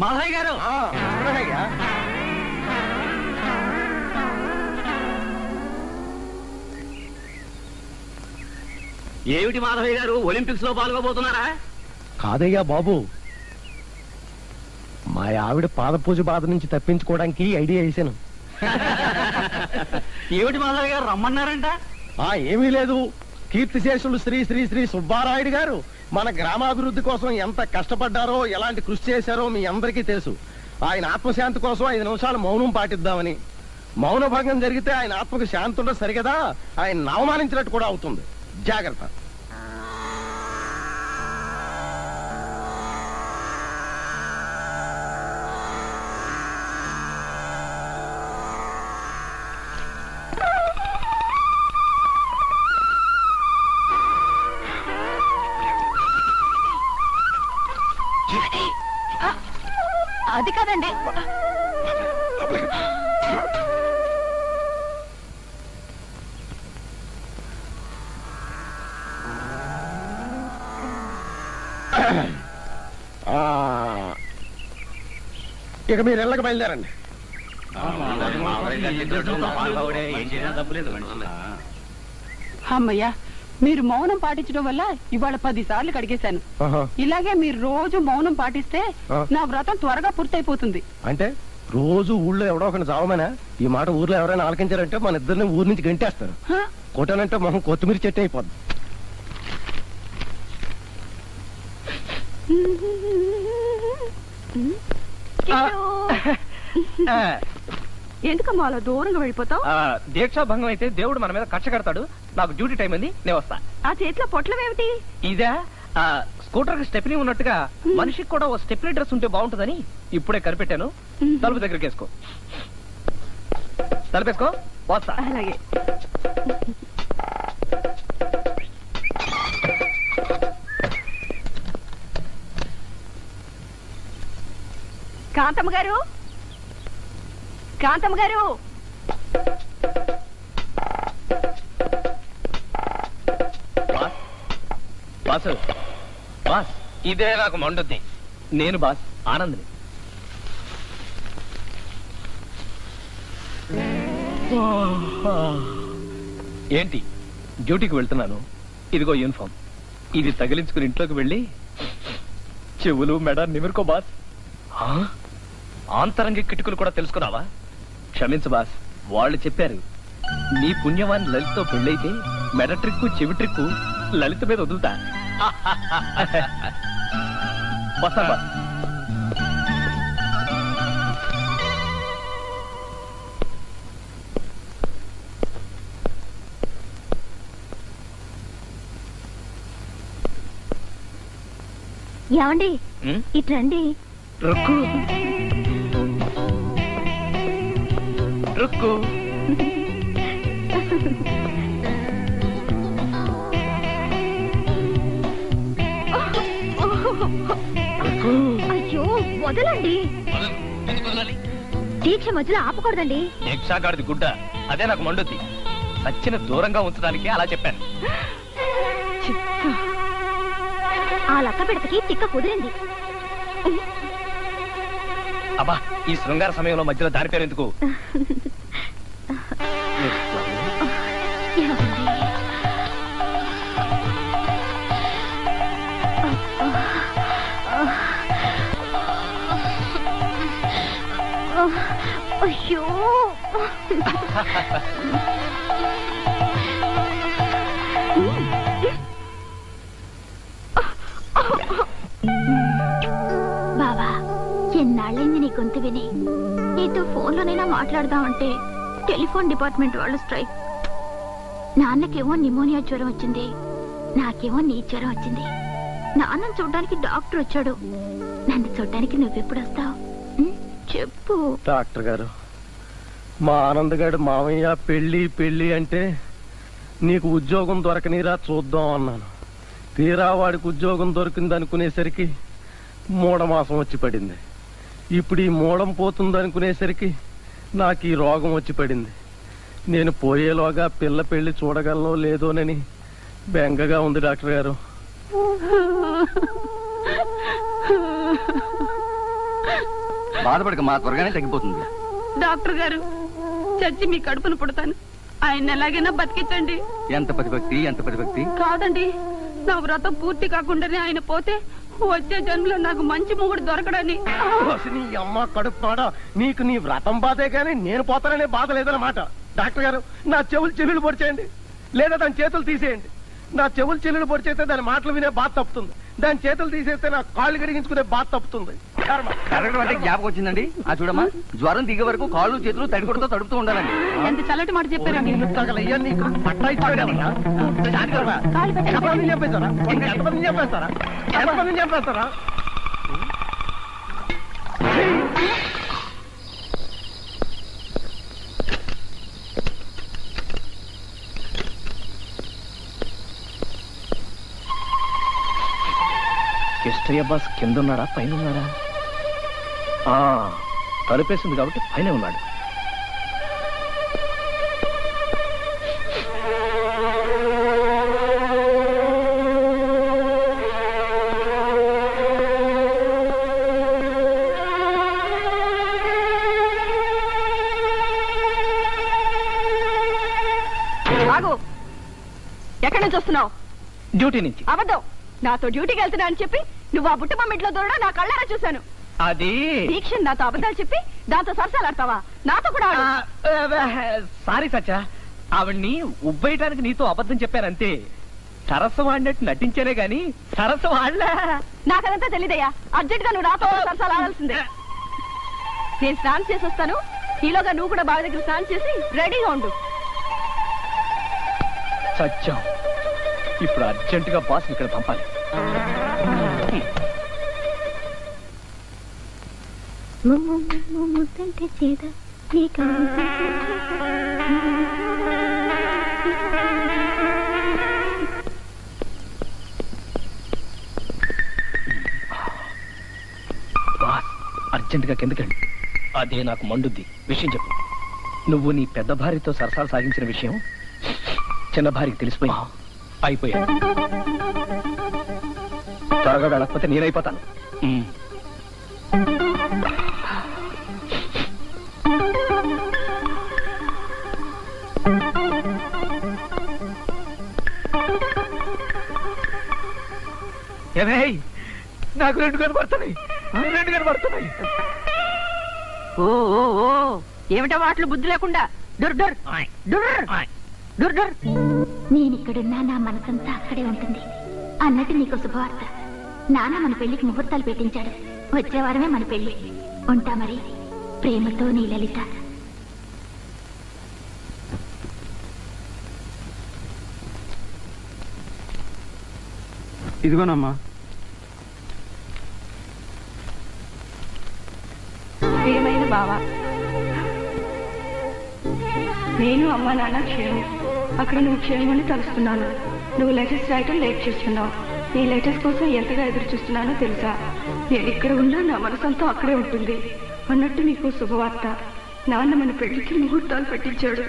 మాధవయ్య గారు. ఏమిటి మాధవయ్య గారు? ఒలింపిక్స్లో పాల్గొబోతున్నారా? కాదయ్యా బాబు. మా ఆవిడ పాద పూజ బాధ నుంచి తప్పించుకోవడానికి ఐడియా వేసాను ఏమిటి మాధవయ్య గారు? రమ్మన్నారంట? ఆ ఏమీ లేదు. కీర్తిశేషులు శ్రీ శ్రీ శ్రీ సుబ్బారాయుడు గారు. మన గ్రామాభివృద్ధి కోసం ఎంత కష్టపడ్డారో ఎలాంటి కృషి చేశారో మీ అందరికీ తెలుసు. ఆయన ఆత్మశాంతి కోసం ఐదు నిమిషాలు మౌనం పాటిద్దామని. మౌన భంగం జరిగితే ఆయన ఆత్మకు శాంతి ఉండదు సరిగదా? ఆయన అవమానించినట్టు కూడా అవుతుంది. జాగ్రత్త. ఇక మీరు ఇళ్ళకి బయలుదేరండి అమ్మయ్యా మీరు మౌనం పాటించడం వల్ల ఇవాళ పది సార్లు కడిగేశాను. ఇలాగే మీరు రోజు మౌనం పాటిస్తే. నా వ్రతం త్వరగా పూర్తయిపోతుంది అంటే రోజు ఊళ్ళో ఎవడో ఒకటి చావమనా ఈ మాట ఊర్లో ఎవరైనా ఆలకించారంటే మన ఇద్దరిని ఊరి నుంచి గంటేస్తారు? కొట్టానంటే మొహం కొత్తిమీర చెట్టు అయిపోద్ది ఎందుకమ్మా అలా దూరంగా వెళ్ళిపోతావు? దీక్షా భంగం అయితే దేవుడు మన మీద కక్ష కడతాడు. నాకు డ్యూటీ టైం ఉంది నేను వస్తా. ఆ చేతిలో పొట్లమేమిటి ఇదే? స్కూటర్కి స్టెప్నీ ఉన్నట్టుగా మనిషికి కూడా ఓ స్టెప్నీ డ్రెస్ ఉంటే బాగుంటుందని ఇప్పుడే కనిపెట్టాను తలుపు దగ్గరికి వేసుకో తలుపేసుకో వస్తా. అలాగే. Kanthamma garu? Kanthamma garu? Boss? Boss? Boss? ఇదే నాకు మండుద్ది. నేను బాస్ ఆనంద్ని. ఏంటి? డ్యూటీకి వెళ్తున్నాను. ఇదిగో యూనిఫామ్. ఇది తగిలించుకుని ఇంట్లోకి వెళ్ళి చెవులు మెడ నిమిరుకో బాస్. ఆ? ఆంతరంగ కిటుకులు కూడా తెలుసుకున్నావా? క్షమించు బాస్ వాళ్ళు చెప్పారు నీ పుణ్యవాన్ లలితతో పెళ్ళైతే మెడ ట్రిక్కు చెవి ట్రిక్కు లలిత మీద వదులుతా. బాస్ ఏమండి? ఉం? ఇటు రండి. రుక్కు. రుక్కు అయ్యో వదలండి. దీక్ష మధ్యలో ఆపకూడదండి. దీక్షాగాడిది గుడ్డ. అదే నాకు మండుద్ది. సచ్చిన దూరంగా ఉంచడానికి అలా చెప్పాను. ఆ లక్క పిడతకి తిక్క కుదిరింది. అబ్బా ఈ శృంగార సమయంలో మధ్యలో దారి పేరు ఎందుకు? అయ్యో నీ గొంతు విని నీతో ఫోన్లోనైనా మాట్లాడదామంటే టెలిఫోన్ డిపార్ట్మెంట్ వాళ్ళు స్ట్రైక్. నాన్నకేమో నిమోనియా జ్వరం వచ్చింది. నాకేమో నీ జ్వరం వచ్చింది. నాన్నని చూడడానికి డాక్టర్ వచ్చాడు. నన్ను చూడడానికి నువ్వెప్పుడు వస్తావు? చెప్పు. డాక్టర్ గారు మా ఆనందగాడు మావయ్య మామయ్య పెళ్ళి పెళ్ళి అంటే నీకు ఉద్యోగం దొరకనిరా చూద్దాం అన్నాను. తీరా వాడికి ఉద్యోగం దొరికింది అనుకునేసరికి మూఢమాసం వచ్చి పడింది. ఇప్పుడు ఈ మూఢం పోతుంది అనుకునేసరికి నాకు ఈ రోగం వచ్చి పడింది. నేను పోయేలోగా పిల్ల పెళ్ళి చూడగలనో లేదోనని బెంగగా ఉంది డాక్టర్ గారు. బాధపడక మా త్వరగానే తగ్గిపోతుంది. డాక్టర్ గారు చచ్చి మీ కడుపును పుడతాను. ఆయన ఎలాగైనా బతికించండి. ఎంత ప్రతిభక్తి ఎంత ప్రతిభక్తి కాదండి నా వ్రతం పూర్తి కాకుండానే ఆయన పోతే వచ్చే జన్మలో నాకు మంచి మొగుడు దొరకడని. నీ అమ్మ కడుపు నీకు నీ వ్రతం బాధే కానీ నేను పోతాననే బాధ లేదన్నమాట. డాక్టర్ గారు నా చెవులు చెల్లులు పొడిచేయండి. లేదా దాని చేతులు తీసేయండి. నా చెవులు చెల్లులు పొడిచేస్తే దాని మాటలు వినే బాధ తప్పుతుంది. దాని చేతులు తీసేస్తే నా కాళ్ళు గడిగించుకునే బాధ తప్పుతుంది. కర్మ. కరగడం అంటే జ్ఞాపకం వచ్చిందండి? ఆ చూడమ్మా జ్వరం దిగే వరకు కాళ్ళు చేతులు తడికొడుతూ తడుపుతూ ఉండాలండి. ఎంత చల్లటి మాట చెప్పారండి? హిస్టరీ అబ్బాస్ కింద ఉన్నాడా పైన ఉన్నాడా తలుపేసింది కాబట్టి పైన ఉన్నాడు. ఆగు. ఎక్కడి నుంచి వస్తున్నావు? డ్యూటీ నుంచి. అబద్ధం. నాతో డ్యూటీకి వెళ్తున్నా అని చెప్పి నువ్వు ఆ బుట్ట మమ్మిట్లో దూరడం నా కళ్ళారా చూశాను. అది? దీక్ష నాతో అబద్ధాలు చెప్పి దాంతో సరసాలాడతావా నాతో కూడా. సారీ సచ్చా ఆవిడ్ని ఉబ్బేయటానికి నీతో అబద్ధం చెప్పానంతే సరస్సు వాడినట్టు నటించానే గాని సరస్సు వాడలే. నాకదంతా తెలీదయ్యా. అర్జెంట్గా నువ్వు నాతో సరసాలు ఆడాల్సిందే. నేను స్నానం చేసి వస్తాను. ఈలోగా నువ్వు కూడా బావి దగ్గర స్నానం చేసి రెడీగా ఉండు. సత్యం. ఇప్పుడు అర్జెంట్గా బాస్ ఇక్కడ పంపాలి. ముద్దంటే చేద నీకు బాస్ అర్జెంట్గా కిందకండి అదే నాకు మండుద్ది. విషయం చెప్పు. నువ్వు నీ పెద్ద భార్యతో సరసాలు సాగించిన విషయం చిన్న భార్యకి తెలిసిపోయి అయిపోయా త్వరగా వెళ్ళకపోతే నేనైపోతాను. ఏమేయ్ నాకు రెండు కనబడుతున్నాయి. రెండు కనబడుతున్నాయి. ఓ ఓ ఓ. ఏమిటా వాటిలో బుద్ధి లేకుండా? డుర్ డుర్. డుర్ డుర్. డుర్ నేను ఇక్కడున్నా నా మనసంతా అక్కడే ఉంటుంది. అన్నట్టు నీకు శుభవార్త. నాన్న మన పెళ్ళికి ముహూర్తాలు పెట్టించాడు. వచ్చే వారమే మన పెళ్ళి ఉంటా మరి. ప్రేమతో నీ లలిత. ఇదిగోనమ్మా. నేను అమ్మ నాన్న క్షేమం. అక్కడ నువ్వు క్షేమని తలుస్తున్నాను. నువ్వు లెటర్స్ రాయటం లేట్ చేస్తున్నావు. నీ లెటర్స్ కోసం ఎంతగా ఎదురు చూస్తున్నానో తెలుసా? నేను ఇక్కడ ఉన్నా నా మనసంతా అక్కడే ఉంటుంది. అన్నట్టు నీకు శుభవార్త. నాన్న మన పెళ్ళికి ముహూర్తాలు పెట్టించాడు.